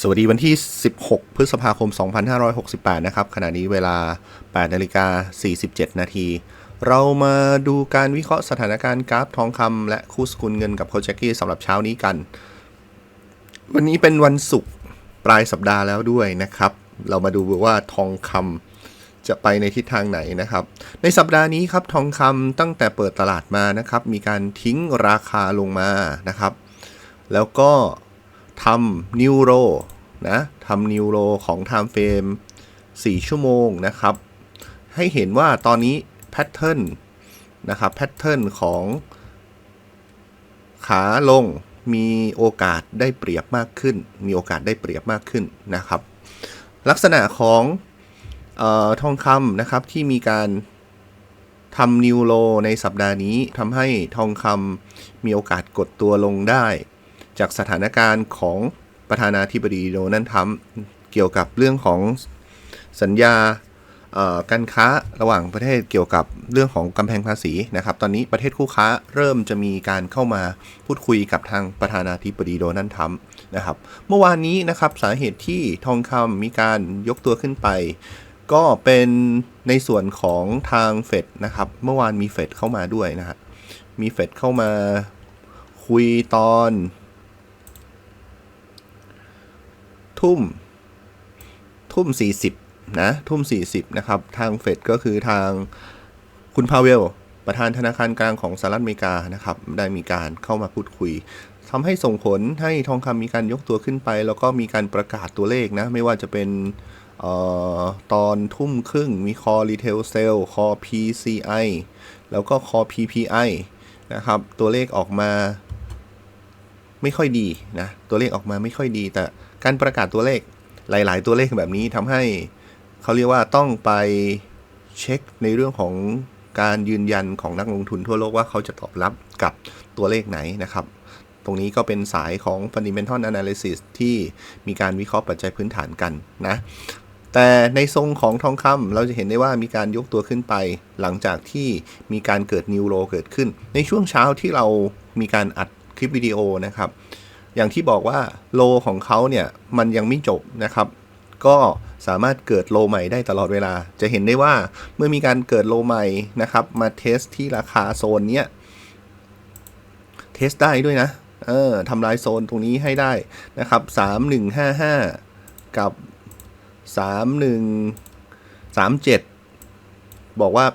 สวัสดีวันที่ 16 พฤษภาคม 2568 นะครับ ขณะนี้เวลา 8 นาฬิกา 47 นาที เรามาดูการวิเคราะห์สถานการณ์กราฟทองคำและคู่สกุลเงินกับโคชกี้สำหรับเช้านี้กัน วันนี้เป็นวันศุกร์ปลายสัปดาห์แล้วด้วยนะครับ เรามาดูว่าทองคำจะไปในทิศทางไหนนะครับ ในสัปดาห์นี้ครับทองคำตั้งแต่เปิดตลาดมานะครับ มีการทิ้งราคาลงมานะครับ แล้วก็ ทำนิวโรนะทำนิวโรของ Time Frame 4 ชั่วโมงนะครับ ให้เห็นว่าตอนนี้แพทเทิร์นนะครับแพทเทิร์นของขาลงมีโอกาสได้เปรียบมากขึ้น มีโอกาสได้เปรียบมากขึ้นนะครับ ลักษณะของออทองคำนะครับที่มีการทำนิวโรในสัปดาห์นี้ทำให้ทองคำมีโอกาสกดตัวลงได้ จากสถานการณ์ของประธานาธิบดีโดนัลด์ทรัมป์เกี่ยวกับเรื่องของสัญญาการค้าระหว่างประเทศเกี่ยวกับเรื่องของกำแพงภาษีนะครับ ตอนนี้ประเทศคู่ค้าเริ่มจะมีการเข้ามาพูดคุยกับทางประธานาธิบดีโดนัลด์ทรัมป์นะครับ เมื่อวานนี้นะครับสาเหตุที่ทองคำมีการยกตัวขึ้นไป ก็เป็นในส่วนของทางเฟดนะครับ เมื่อวานมีเฟดเข้ามาด้วยนะฮะมีเฟดเข้ามาคุยตอน ทุ่ม ทุ่ม 40 นะ ทุ่ม 40 นะครับ ทางเฟดก็คือทางคุณพาเวล ประธานธนาคารกลางของสหรัฐอเมริกานะครับ ได้มีการเข้ามาพูดคุยทำให้ส่งผลให้ทองคำมีการยกตัวขึ้นไป แล้วก็มีการประกาศตัวเลขนะ ไม่ว่าจะเป็นออตอนทุ่มครึ่งมีคอรีเทลเซลคอ PCI แล้วก็คอ PPI นะครับ ตัวเลขออกมาไม่ค่อยดีนะ ตัวเลขออกมาไม่ค่อยดีแต่ การประกาศตัวเลขหลาย ๆ ตัวเลขแบบนี้ทำให้เขาเรียกว่าต้องไปเช็คในเรื่องของการยืนยันของนักลงทุนทั่วโลกว่าเขาจะตอบรับกับตัวเลขไหนนะครับ ตรงนี้ก็เป็นสายของ fundamental analysis ที่มีการวิเคราะห์ปัจจัยพื้นฐานกันนะ แต่ในทรงของทองคำเราจะเห็นได้ว่ามีการยกตัวขึ้นไป หลังจากที่มีการเกิดนิวโรเกิดขึ้น ในช่วงเช้าที่เรามีการอัดคลิปวิดีโอนะครับ อย่างที่บอกว่าโลของเขาเนี่ยมันยังไม่จบนะครับ ก็สามารถเกิดโลใหม่ได้ตลอดเวลา จะเห็นได้ว่าเมื่อมีการเกิดโลใหม่นะครับ มาเทสที่ราคาโซนเนี้ยเทสได้ด้วยนะ เออทำลายโซนตรงนี้ให้ได้นะครับ3155 กับ 3137 บอกว่า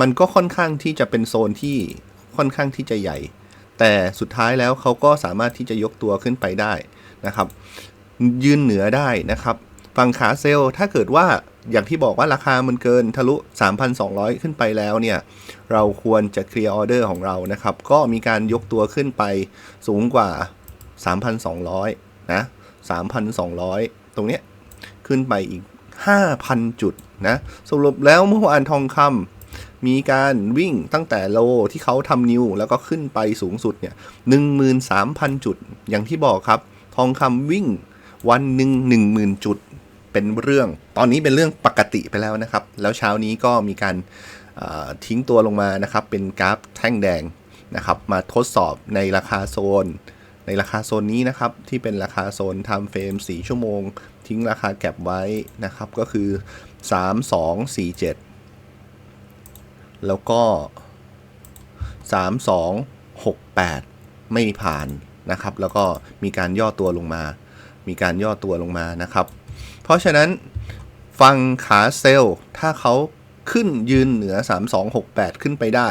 มันก็ค่อนข้างที่จะเป็นโซนที่ค่อนข้างที่จะใหญ่ แต่สุดท้ายแล้วเขาก็สามารถที่จะยกตัวขึ้นไปได้นะครับ ยืนเหนือได้นะครับ ฝั่งขาเซลล์ถ้าเกิดว่าอย่างที่บอกว่าราคามันเกินทะลุ 3,200 ขึ้นไปแล้วเนี่ย เราควรจะเคลียร์ออเดอร์ของเรานะครับ ก็มีการยกตัวขึ้นไปสูงกว่า 3,200 นะ 3,200 ตรงเนี้ยขึ้นไปอีก 5,000 จุดนะ สรุปแล้วเมื่อวานทองคำ มีการวิ่งตั้งแต่โลที่เขาทำนิว แล้วก็ขึ้นไปสูงสุดเนี่ย13,000 จุด อย่างที่บอกครับ ทองคำวิ่งวันหนึ่ง10,000 จุดเป็นเรื่อง ตอนนี้เป็นเรื่องปกติไปแล้วนะครับ แล้วเช้านี้ก็มีการทิ้งตัวลงมานะครับ เป็นกราฟแท่งแดงนะครับ มาทดสอบในราคาโซน ในราคาโซนนี้นะครับ ที่เป็นราคาโซน time frame 4ชั่วโมง ทิ้งราคาแก็บไว้นะครับ ก็คือ 3247 แล้วก็ 3268 ไม่ผ่านนะครับ แล้วก็มีการย่อตัวลงมา มีการย่อตัวลงมานะครับ เพราะฉะนั้นฟังขาเซลล์ถ้าเขาขึ้นยืนเหนือ 3268 ขึ้นไปได้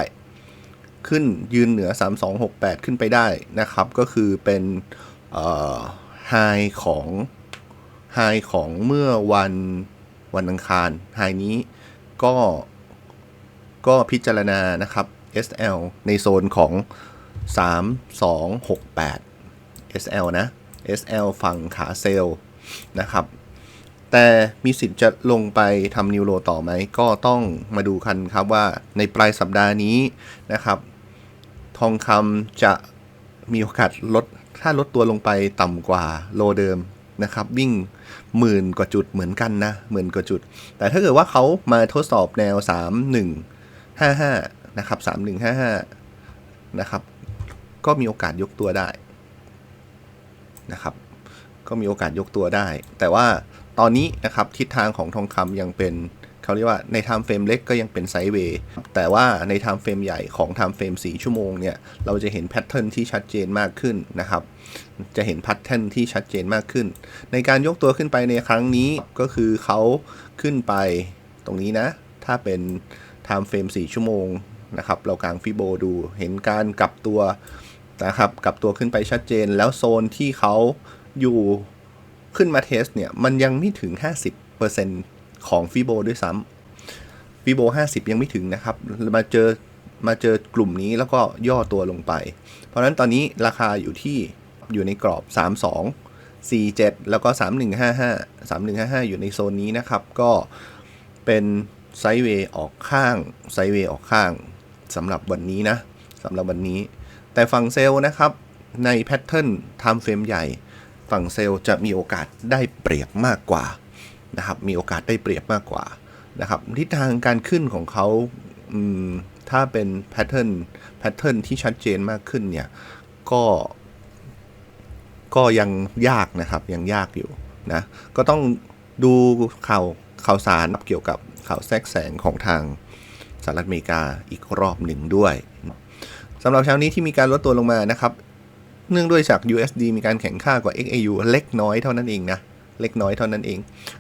ขึ้นยืนเหนือ 3268 ขึ้นไปได้นะครับ ก็คือเป็นไฮของไฮของเมื่อวันวันอังคารไฮนี้ก็ ก็พิจารณานะครับ SL ในโซนของ 3268 SL นะ SL ฝั่งขาเซลล์นะครับ แต่มีสิทธิ์จะลงไปทำนิวโรต่อไหม ก็ต้องมาดูกันครับว่าในปลายสัปดาห์นี้นะครับ ทองคำจะมีโอกาสลด ถ้าลดตัวลงไปต่ำกว่าโลเดิมนะครับ วิ่งหมื่นกว่าจุดเหมือนกันนะหมื่นกว่าจุด แต่ถ้าเกิดว่าเขามาทดสอบแนว 55 นะครับ 3155 นะครับ ก็มีโอกาสยกตัวได้นะครับ ก็มีโอกาสยกตัวได้ แต่ว่าตอนนี้นะครับทิศทางของทองคำยังเป็นเขาเรียกว่าใน time frame เล็กก็ยังเป็นไซด์เวย์แต่ว่าใน time frame ใหญ่ของ time frame 4ชั่วโมงเนี่ย เราจะเห็นแพทเทิร์นที่ชัดเจนมากขึ้นนะครับ จะเห็นแพทเทิร์นที่ชัดเจนมากขึ้น ในการยกตัวขึ้นไปในครั้งนี้ก็คือเขาขึ้นไปตรงนี้นะ ถ้าเป็น time frame 4 ชั่วโมงนะครับ เรากางฟิโบดูเห็นการกลับตัวนะครับ กลับตัวขึ้นไปชัดเจน แล้วโซนที่เขาอยู่ขึ้นมาเทสเนี่ย มันยังไม่ถึง 50%ของฟิโบด้วยซ้ำฟิโบ50 ยังไม่ถึงนะครับ มาเจอมาเจอกลุ่มนี้แล้วก็ย่อตัวลงไป เพราะนั้นตอนนี้ราคาอยู่ที่อยู่ในกรอบ 32 47 แล้วก็ 3155 3155 อยู่ในโซนนี้นะครับ ก็เป็น ไซด์เวย์ออกข้างไซด์เวย์ออกข้างสำหรับวันนี้นะสำหรับวันนี้ แต่ฝั่งเซลล์นะครับในแพทเทิร์นไทม์เฟรมใหญ่ ฝั่งเซลล์จะมีโอกาสได้เปรียบมากกว่านะครับมีโอกาสได้เปรียบมากกว่านะครับทิศทางการขึ้นของเขาถ้าเป็นแพทเทิร์นแพทเทิร์นที่ชัดเจนมากขึ้นเนี่ยก็ก็ยังยากนะครับยังยากอยู่นะก็ต้องดูข่าวข่าวสารเกี่ยวกับ ข่าวแทรกแสงของทางสหรัฐอเมริกาอีกรอบหนึ่งด้วยสำหรับเช้านี้ที่มีการลดตัวลงมานะครับเนื่องด้วยจาก USD มีการแข่งค่ากว่า XAU เล็กน้อยเท่านั้นเองนะ เล็กน้อยเท่านั้นเอง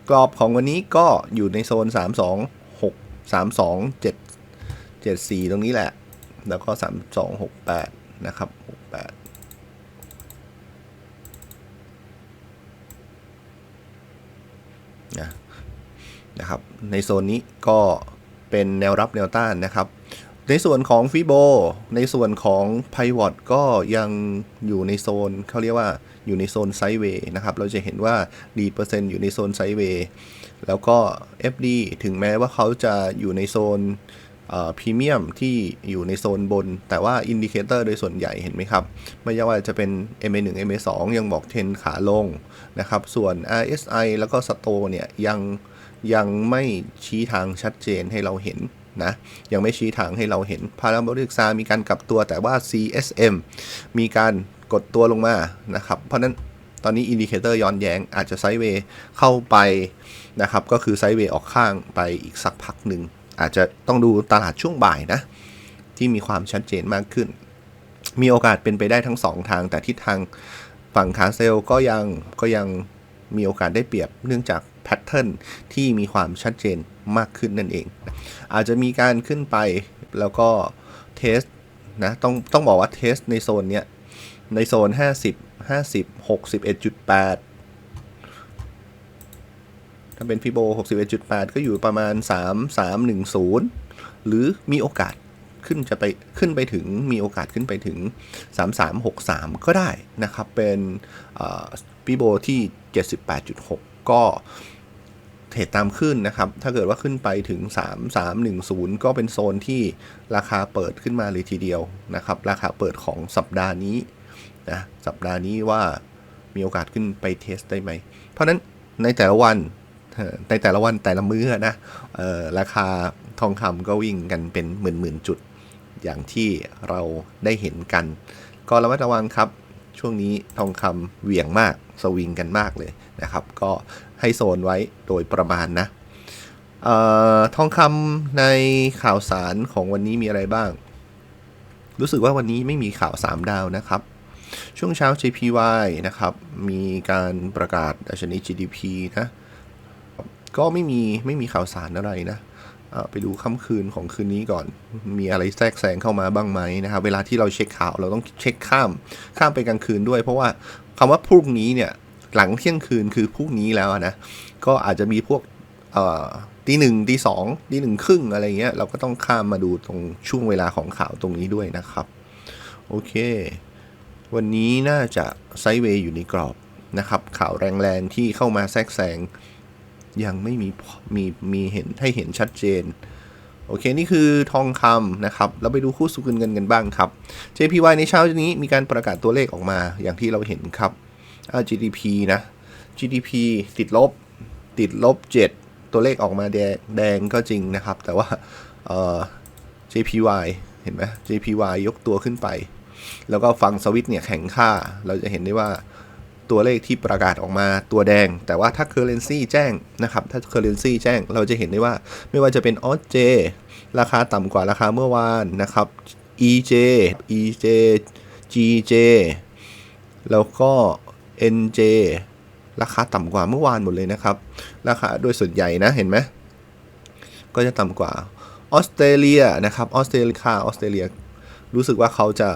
กรอบของวันนี้ก็อยู่ในโซน 3 2 6 3 2 7 7 4 ตรงนี้แหละ แล้วก็ 3 2 6 8 นะครับ 68นะ นะครับในโซนนี้ก็เป็นแนวรับแนวต้านนะครับ ในส่วนของฟิโบในส่วนของไพวอตก็ยังอยู่ในโซนเขาเรียกว่าอยู่ในโซนไซด์เวย์นะครับ เราจะเห็นว่าดีเปอร์เซ็นต์อยู่ในโซนไซด์เวย์แล้วก็ FD ถึงแม้ว่าเขาจะอยู่ในโซนพรีเมียมที่อยู่ในโซนบน แต่ว่าอินดิเคเตอร์โดยส่วนใหญ่เห็นไหมครับ ไม่ว่าจะเป็น MA1 MA2 ยังบอกเทนขาลงนะครับ ส่วน RSI แล้วก็สโตเนี่ยยัง ยังไม่ชี้ทางชัดเจนให้เราเห็นนะยังไม่ชี้ทางให้เราเห็นพาราโบลิกซามีการกลับตัวแต่ว่า CSM มีการกดตัวลงมานะครับ เพราะนั้นตอนนี้อินดิเคเตอร์ย้อนแยงอาจจะไซด์เวย์เข้าไปนะครับ ก็คือไซด์เวย์ออกข้างไปอีกสักพักหนึ่ง อาจจะต้องดูตลาดช่วงบ่ายนะ ที่มีความชัดเจนมากขึ้น มีโอกาสเป็นไปได้ทั้ง 2 ทาง แต่ทิศทางฝั่งคาเซลก็ยังก็ยังมีโอกาสได้เปรียบเนื่องจาก แพทเทิร์นที่มีความชัดเจนมากขึ้นนั่นเอง อาจจะมีการขึ้นไปแล้วก็เทสนะต้องต้องบอกว่าเทสในโซนเนี้ยในโซน 50 50 61.8 ถ้าเป็นฟิโบ 61.8 ก็อยู่ประมาณ 3310 หรือมีโอกาสขึ้นจะไปขึ้นไปถึงมีโอกาสขึ้นไปถึง 3363 ก็ได้นะครับ เป็นฟิโบที่ 78.6 ก็เทรดตามขึ้นนะครับ ถ้าเกิดว่าขึ้นไปถึง 3310 ก็เป็นโซนที่ราคาเปิดขึ้นมาเลยทีเดียวนะครับ ราคาเปิดของสัปดาห์นี้นะสัปดาห์นี้ว่ามีโอกาสขึ้นไปเทสได้ไหม เพราะนั้นในแต่ละวันในแต่ละวันแต่ละมื้อนะราคาทองคำก็วิ่งกันเป็นหมื่นหมื่นจุด อย่างที่เราได้เห็นกัน ก็ระมัดระวังครับ ช่วงนี้ทองคำเหวี่ยงมากสวิงกันมากเลยนะครับ ก็ให้โซนไว้โดยประมาณนะออทองคำในข่าวสารของวันนี้มีอะไรบ้าง รู้สึกว่าวันนี้ไม่มีข่าว 3 ดาวนะครับ ช่วงเช้า JPY นะครับ มีการประกาศดัชนี GDP นะ ก็ไม่มีไม่มีข่าวสารอะไรนะ ไปดูค่ำคืนของคืนนี้ก่อน มีอะไรแทรกแซงเข้ามาบ้างไหมนะครับ เวลาที่เราเช็คข่าวเราต้องเช็คข้าม ข้ามไปกลางคืนด้วย เพราะว่าคำว่าพรุ่งนี้เนี่ยหลังเที่ยงคืนคือพรุ่งนี้แล้วนะ ก็อาจจะมีพวกตีหนึ่งตีสองตีหนึ่งครึ่งอะไรเงี้ยเราก็ต้องข้ามมาดูตรงช่วงเวลาของข่าวตรงนี้ด้วยนะครับ โอเค วันนี้น่าจะไซด์เวย์อยู่ในกรอบนะครับ ข่าวแรงๆที่เข้ามาแทรกแซง ยังไม่มีมีมีเห็นให้เห็นชัดเจน โอเค นี่คือทองคำนะครับ เราไปดูคู่สุกุนเงินกันบ้างครับ JPY ในเช้านี้มีการประกาศตัวเลขออกมาอย่างที่เราเห็นครับ GDP นะ GDP ติดลบ ติดลบ 7 ตัวเลขออกมาแดงแดงก็จริงนะครับ แต่ว่า JPY เห็นไหม JPY ยกตัวขึ้นไป แล้วก็ฟังสวิตเนี่ยแข็งค่า เราจะเห็นได้ว่า ตัวเลขที่ประกาศออกมาตัวแดง แต่ว่าถ้า Currency แจ้งนะครับ ถ้า Currency แจ้งเราจะเห็นได้ว่าไม่ว่าจะเป็น a u j ราคาต่ำกว่าราคาเมื่อวานนะครับ EJ EJ GJ แล้วก็ NJ ราคาต่ำกว่าเมื่อวานหมดเลยนะครับ ราคาโดยส่วนใหญ่นะเห็นไหมก็จะต่ำกว่าออสเตรเลียนะครับออสเตรเลียค่าออสเตรเลีย รู้สึกว่าเขาจะ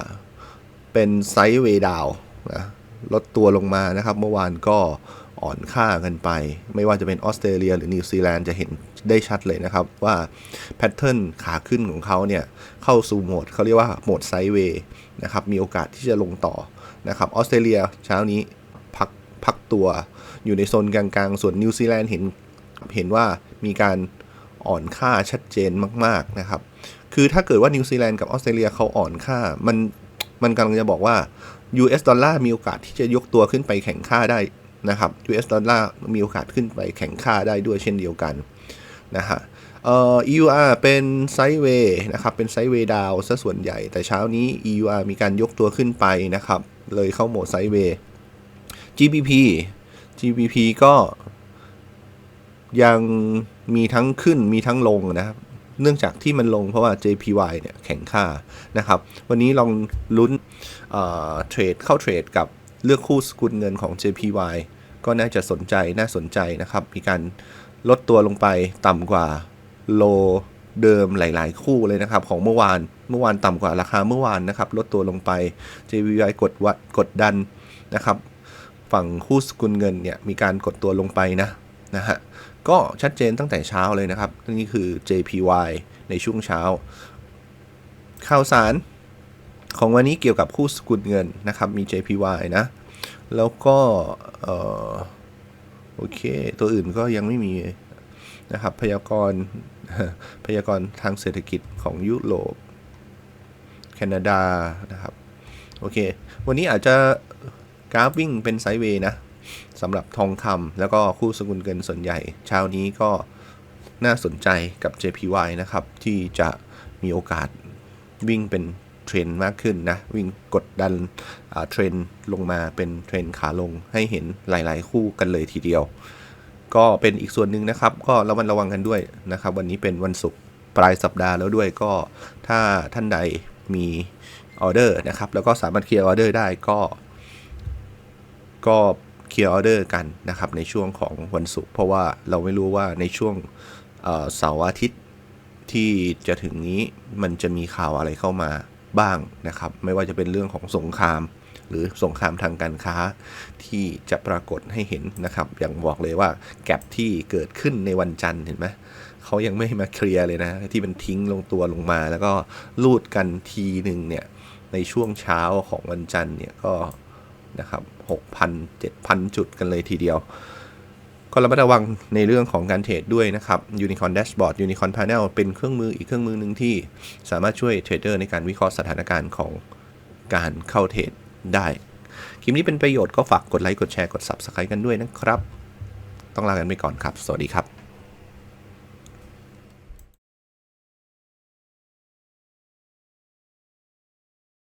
เป็นไซด์เวย์ดาวนะ ลดตัวลงมานะครับ เมื่อวานก็อ่อนค่ากันไป ไม่ว่าจะเป็นออสเตรเลียหรือนิวซีแลนด์จะเห็นได้ชัดเลยนะครับว่าแพทเทิร์นขาขึ้นของเขาเนี่ยเข้าสู่โหมดเขาเรียกว่าโหมดไซด์เวย์นะครับมีโอกาสที่จะลงต่อนะครับออสเตรเลียเช้านี้พักพักตัวอยู่ในโซนกลางๆ ส่วนนิวซีแลนด์เห็นเห็นว่ามีการอ่อนค่าชัดเจนมากๆนะครับคือถ้าเกิดว่านิวซีแลนด์กับออสเตรเลียเขาอ่อนค่ามันมันกำลังจะบอกว่า US ดอลลาร์มีโอกาสที่จะยกตัวขึ้นไปแข่งค่าได้นะครับ US ดอลลาร์มีโอกาสขึ้นไปแข่งค่าได้ด้วยเช่นเดียวกันนะฮะเอ่อ EUR เป็นไซด์เวย์นะครับ เป็นไซด์เวย์ดาวซะส่วนใหญ่ แต่เช้านี้ EUR มีการยกตัวขึ้นไปนะครับ เลยเข้าโหมดไซด์เวย์ GBP GBP ก็ยังมีทั้งขึ้นมีทั้งลงนะครับเนื่องจากที่มันลงเพราะว่า JPY เนี่ยแข็งค่านะครับ วันนี้ลองลุ้น เทรดเข้าเทรดกับเลือกคู่สกุลเงินของ JPY ก็น่าจะสนใจน่าสนใจนะครับ มีการลดตัวลงไปต่ำกว่าโลเดิมหลาย ๆ คู่เลยนะครับ ของเมื่อวานเมื่อวานต่ำกว่าราคาเมื่อวานนะครับ ลดตัวลงไป JPY กดวัดกดดันนะครับ ฝั่งคู่สกุลเงินเนี่ยมีการกดตัวลงไปนะนะฮะก็ชัดเจนตั้งแต่เช้าเลยนะครับนี่คือ JPY ในช่วงเช้า ข่าวสาร ของวันนี้เกี่ยวกับคู่สกุลเงินนะครับ มี JPY นะ แล้วก็โอเค ตัวอื่นก็ยังไม่มีนะครับ พยากรณ์พยากรณ์ทางเศรษฐกิจของยุโรป แคนาดานะครับ โอเค วันนี้อาจจะกราฟวิ่งเป็นไซด์เวย์นะสำหรับทองคำแล้วก็คู่สกุลเงินส่วนใหญ่ เช้านี้ก็น่าสนใจกับ JPY นะครับ ที่จะมีโอกาสวิ่งเป็น เทรนมากขึ้นนะ วิ่งกดดันเทรนลงมาเป็นเทรนขาลงให้เห็นหลาย ๆ คู่กันเลยทีเดียว ก็เป็นอีกส่วนหนึ่งนะครับ ก็ระมัดระวังกันด้วยนะครับ วันนี้เป็นวันศุกร์ปลายสัปดาห์แล้วด้วยก็ถ้าท่านใดมีออเดอร์นะครับ แล้วก็สามารถเคลียร์ออเดอร์ได้ก็ ก็เคลียร์ออเดอร์กันนะครับในช่วงของวันศุกร์เพราะว่าเราไม่รู้ว่าในช่วงเสาร์อาทิตย์ที่จะถึงนี้มันจะมีข่าวอะไรเข้ามา บ้างนะครับ ไม่ว่าจะเป็นเรื่องของสงคราม หรือสงครามทางการค้าที่จะปรากฏให้เห็นนะครับ อย่างบอกเลยว่าแกลบที่เกิดขึ้นในวันจันทร์เห็นไหมเขายังไม่มาเคลียร์เลยนะ ที่มันทิ้งลงตัวลงมา แล้วก็ลูดกันทีหนึ่งเนี่ยในช่วงเช้าของวันจันทร์เนี่ยก็นะครับ6,000 7,000 จุดกันเลยทีเดียว ก็ระมัดระวังในเรื่องของการเทรดด้วยนะครับ Unicorn Dashboard Unicorn Panel เป็นเครื่องมืออีกเครื่องมือหนึ่งที่สามารถช่วยเทรดเดอร์ในการวิเคราะห์สถานการณ์ของการเข้าเทรดได้ คลิปนี้เป็นประโยชน์ก็ฝากกดไลค์กดแชร์กด Subscribe กันด้วยนะครับ ต้องลากันไปก่อนครับ สวัสดีครับ